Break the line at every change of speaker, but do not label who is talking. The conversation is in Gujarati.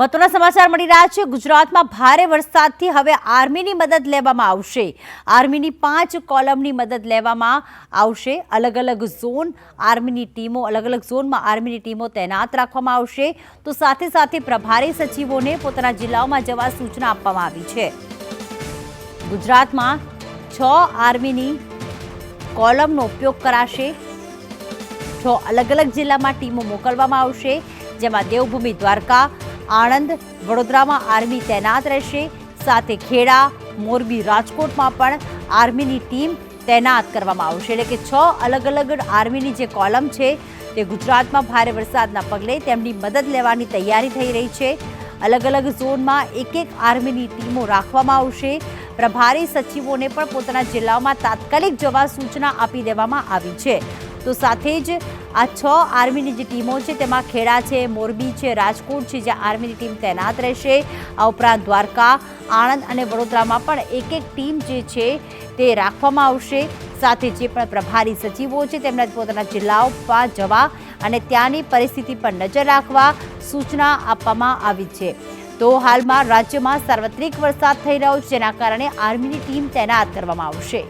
મહત્વના સમાચાર મળી રહ્યા છે. ગુજરાતમાં ભારે વરસાદથી હવે આર્મીની મદદ લેવામાં આવશે. આર્મીની પાંચ કોલમની મદદ લેવામાં આવશે. અલગ અલગ ઝોન આર્મીની ટીમો, અલગ અલગ ઝોનમાં આર્મીની ટીમો તૈનાત રાખવામાં આવશે. તો સાથે સાથે પ્રભારી સચિવોને પોતાના જિલ્લાઓમાં જવા સૂચના આપવામાં આવી છે. ગુજરાતમાં છ આર્મીની કોલમનો ઉપયોગ કરાશે. છ અલગ અલગ જિલ્લામાં ટીમો મોકલવામાં આવશે. જેમાં દેવભૂમિ દ્વારકા આણંદ વડોદરામાં આર્મી તૈનાત રહેશે. સાથે ખેડા, મોરબી રાજકોટમાં પણ આર્મીની ટીમ તૈનાત કરવામાં આવશે. એટલે કે છ અલગ અલગ આર્મીની જે કોલમ છે તે ગુજરાતમાં ભારે વરસાદના પગલે તેમની મદદ લેવાની તૈયારી થઈ રહી છે. અલગ અલગ ઝોનમાં એક એક આર્મીની ટીમો રાખવામાં આવશે. પ્રભારી સચિવોને પણ પોતાના જિલ્લાઓમાં તાત્કાલિક જવા સૂચના આપી દેવામાં આવી છે. તો સાથે જ આ છ આર્મીની જે ટીમો છે તેમાં ખેડા છે, મોરબી છે, રાજકોટ છે, જ્યાં આર્મીની ટીમ તૈનાત રહેશે. આ ઉપરાંત દ્વારકા, આણંદ અને વડોદરામાં પણ એક એક ટીમ જે છે તે રાખવામાં આવશે. સાથે જે પણ પ્રભારી સચિવો છે તેમના પોતાના જિલ્લાઓમાં જવા અને ત્યાંની પરિસ્થિતિ પર નજર રાખવા સૂચના આપવામાં આવી છે. તો હાલમાં રાજ્યમાં સાર્વત્રિક વરસાદ થઈ રહ્યો છે, જેના કારણે આર્મીની ટીમ તૈનાત કરવામાં આવશે.